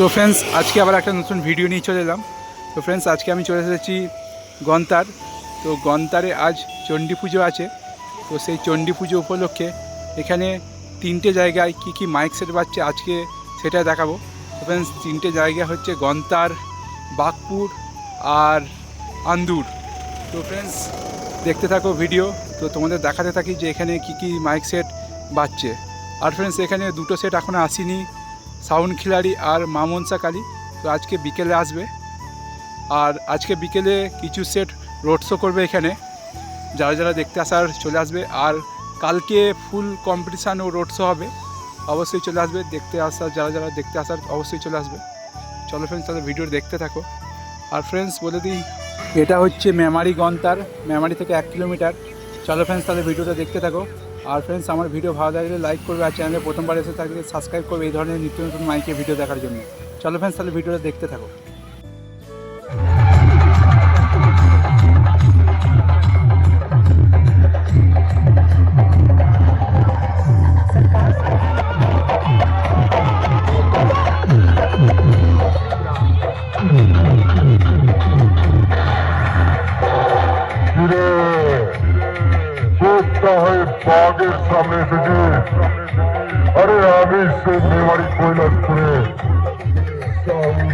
তো ফ্রেন্ডস আজকে আবার একটা নতুন ভিডিও নিয়ে চলে এলাম। তো ফ্রেন্ডস আজকে আমি চলে এসেছি গন্তার। তো গন্তারে আজ চণ্ডী পুজো আছে। তো সেই চণ্ডী পুজো উপলক্ষে এখানে তিনটে জায়গায় কি কি মাইক সেট বাজছে আজকে সেটা দেখাবো। তো ফ্রেন্ডস তিনটে জায়গা হচ্ছে গন্তার, বাগপুর আর আন্দুর। তো ফ্রেন্ডস দেখতে থাকো ভিডিও তো তোমাদের দেখাতে থাকি যে এখানে কি কি মাইক সেট বাজছে। আর ফ্রেন্ডস এখানে দুটো সেট এখনও আসেনি। সাউন্ড খিলাড়ি আর মামনসা কালী। তো আজকে বিকেলে আসবে। আর আজকে বিকেলে কিছু সেট রোড শো করবে এখানে। যারা যারা দেখতে আসার চলে আসবে। আর কালকে ফুল কম্পিটিশান ও রোড শো হবে। অবশ্যই চলে আসবে। দেখতে আসার যারা যারা দেখতে আসার, অবশ্যই চলে আসবে। চলো ফ্রেন্ডস তাদের ভিডিও দেখতে থাকো। আর ফ্রেন্ডস বলে দিই, এটা হচ্ছে মেমারি গন্তার। মেমারি থেকে এক কিলোমিটার চলো ফ্রেন্ডস তাহলে ভিডিওটা দেখতে থাকো। আর ফ্রেন্ডস আমার ভিডিও ভালো লাগলে লাইক করবে আর চ্যানেলে প্রথমবার এসে থাকলে সাবস্ক্রাইব করবে। এই ধরনের নিত্য নতুন মাইকে ভিডিও দেখার জন্য। চলো ফ্রেন্ডস তাহলে ভিডিওটা দেখতে থাকো।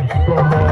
como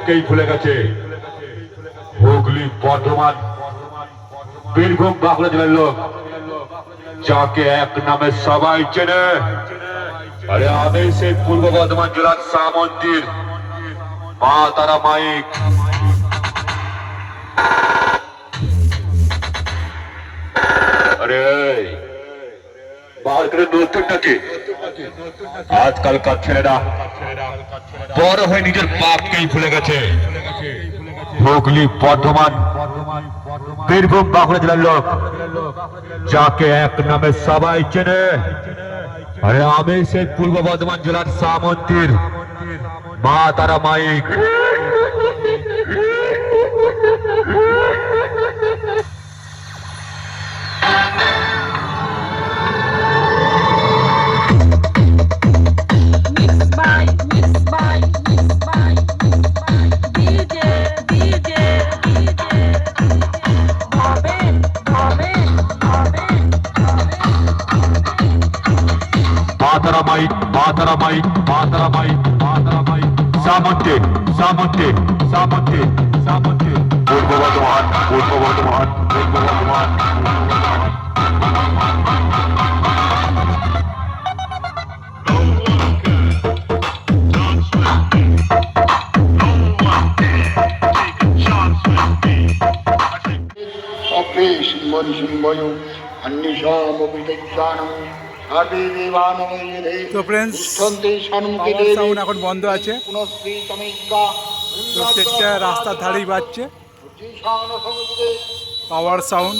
বাপকেই ভুলে গেছে। হুগলি, বর্ধমান, বীরভূম বাঁকুড়া জেলার লোক, যাকে এক নামে সবাই চেনে। আরে আমি সেই পূর্ব বর্ধমান জেলার শাহ মন্দির, মা তারা মাইক। আরে আজকালকার ছেলেরা বড় হয়ে নিজের বাপকেই ভুলে গেছে। হুগলি, বর্ধমান, বীরভূম, বাঁকুড়া জেলার লোক, যাকে এক নামে সবাই চেনে, আরে আমি সেই পূর্ব বর্ধমান জেলার সামন্তীর মা তারা মাইক। মা তারা মাইক মা তারা মাইক মা তারা মাইক মা তারা মাইক সামন্তে সামন্তে সামন্তে সামন্তে পূর্ব বর্ধমান পূর্ব তো sound এখন বন্ধ আছে। তো সেটা রাস্তার ধারেই বাজছে। পাওয়ার সাউন্ড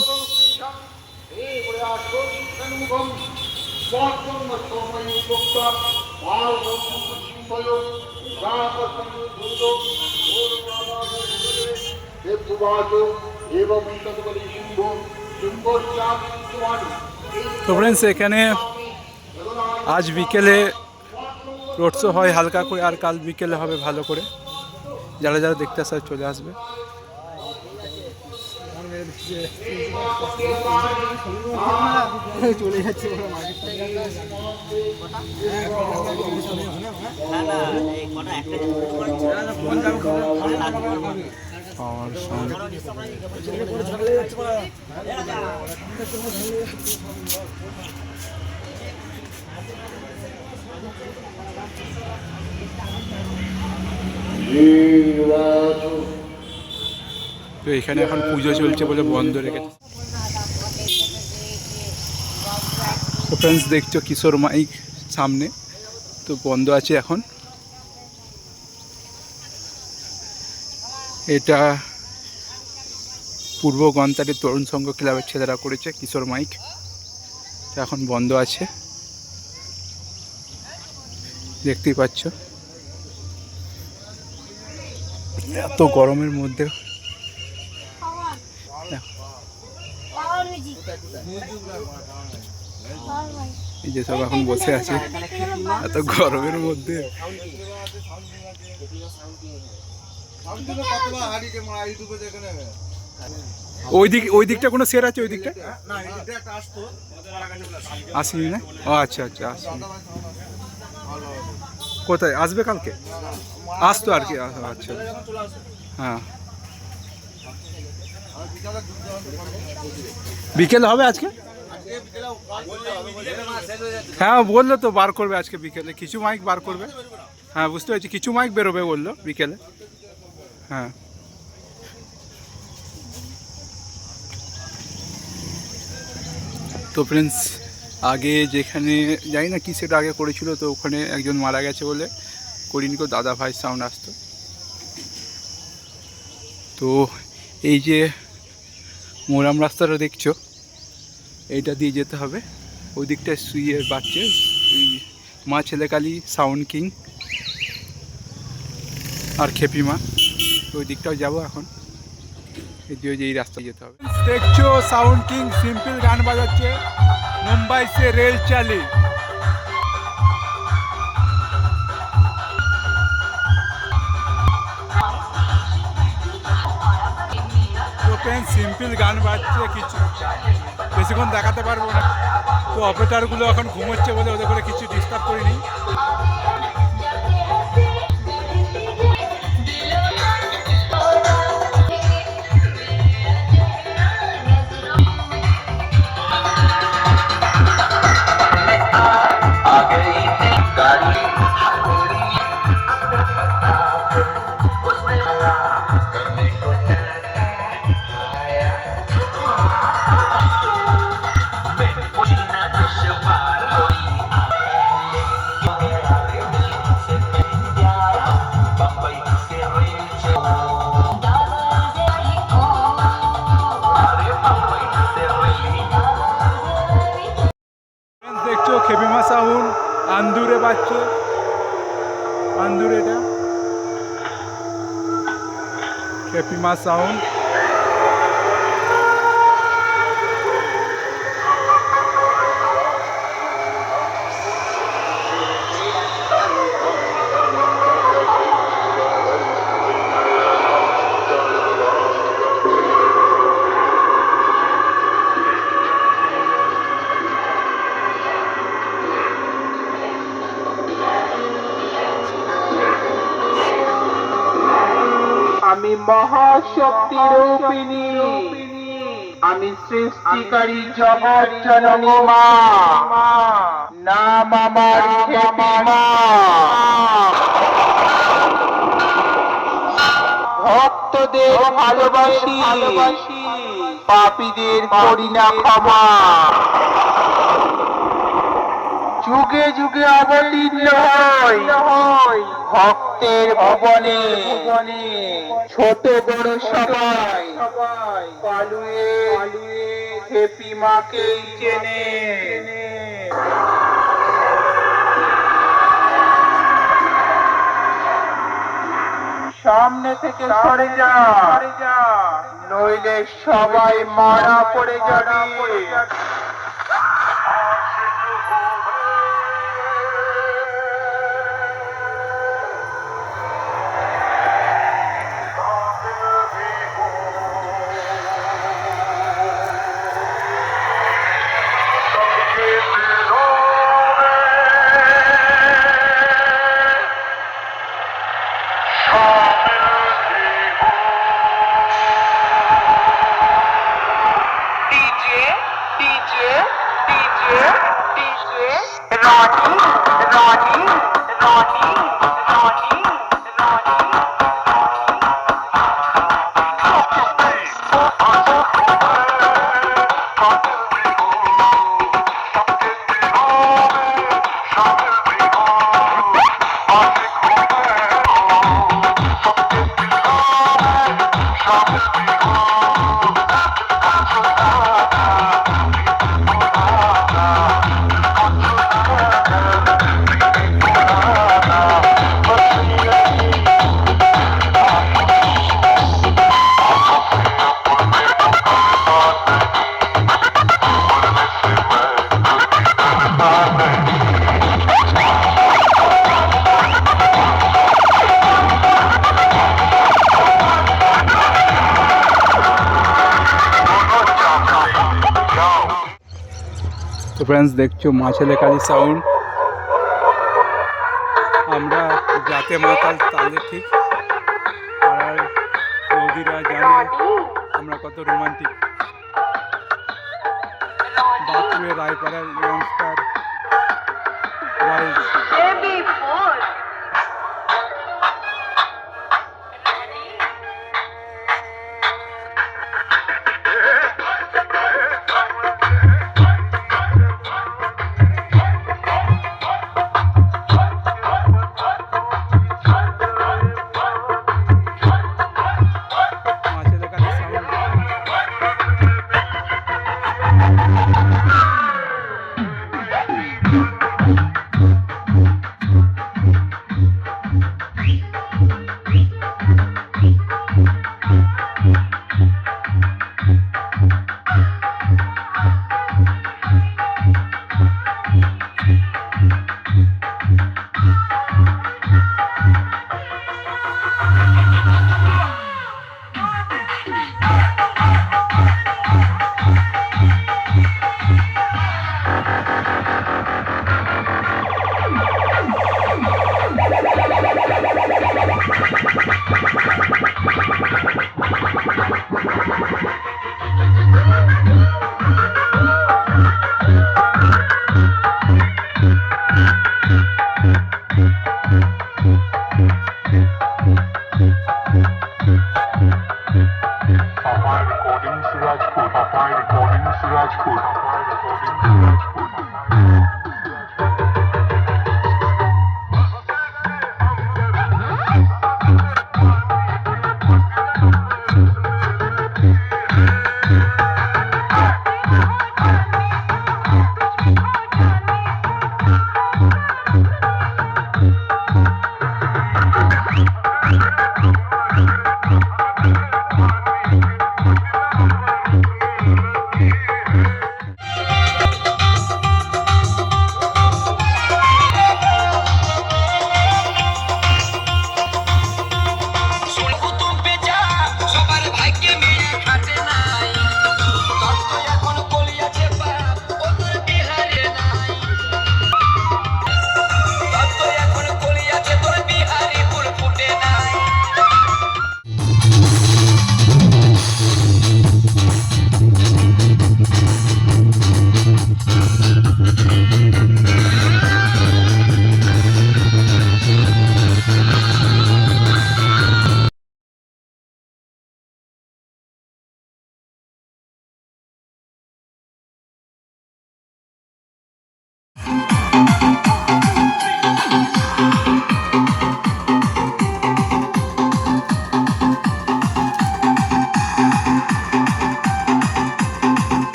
তো ফ্রেন্ডস এখানে আজ বিকেলে রোড শো হয় হালকা করে, আর কাল বিকেলে হবে ভালো করে। যারা যারা দেখতে আসে চলে আসবে। তো এখানে এখন পুজো চলছে বলে বন্ধ রেখেছে তো ফ্রেন্ডস দেখছ কিশোর মাইক সামনে। তো বন্ধ আছে এখন। এটা পূর্ব গন্তারের তরুণ সংঘ ক্লাবের ছেলেরা করেছে কিশোর মাইক। এখন বন্ধ আছে। দেখতেই পাচ্ছ। এত গরমের মধ্যে। এই যে সব এখন বসে আছে। এত গরমের মধ্যে। ওই দিক ওই দিকটা কোনো সেট আছে? ওই দিকটা? আসেনি না? ও আচ্ছা আচ্ছা আসেনি। কোথায়? আসবে কালকে? আসতো আর কি আচ্ছা। হ্যাঁ। বিকেল হবে আজকে? হ্যাঁ বলল তো, বার করবে আজকে বিকেলে। কিছু মাইক বার করবে। হ্যাঁ বুঝতে পারছি। কিছু মাইক বেরোবে বলল বিকেলে। হ্যাঁ। তো ফ্রেন্ডস আগে যেখানে, জানি না কি সেটা আগে করেছিল, তো ওখানে একজন মারা গেছে বলে করিনিকো দাদা ভাই সাউন্ড আসতো। তো এই যে মোরাম রাস্তাটা দেখছ, এইটা দিয়ে যেতে হবে। ওই দিকটায় শুয়ে বাচ্চে, ওই মা ছেলেকালী সাউন্ড কিং আর খেপি মা ওই দিকটাও যাব এখন। এই যে, এই রাস্তায় যেতে হবে। দেখছ, সাউন্ড কিং সিম্পল গান বাজাচ্ছে। মুম্বাই সে রেল চালি। সিম্পল গান বাজছে কিছু। বেশিক্ষণ দেখাতে পারব না। তো অপারেটারগুলো এখন ঘুমোচ্ছে বলে ওদের করে কিছু ডিস্টার্ব করিনি। খেপিমা সাউন্ড আমি রূপিণী আমি সৃষ্টিকারী জগৎ জননী মা। নাম আমার মা। ভক্তদের ভালোবাসি ভালোবাসি। পাপীদের করি না ক্ষমা। যুগে যুগে হই ভক্তের ভুবনে ছোট বড় সবাই পালুয়ে হেপি মাকেই চেনে। সামনে থেকে সরে যা, নইলে সবাই মারা পড়ে যাবে। Huh? ফ্রেন্ডস দেখছ মাছেলে কালি সাউন্ড আমরা যাতে মাতাল তালে ঠিক। আর বৌদিরা জানে আমরা কত রোমান্টিক বাঁকুড়ে রায়পাড়ার ইয়ংস্টার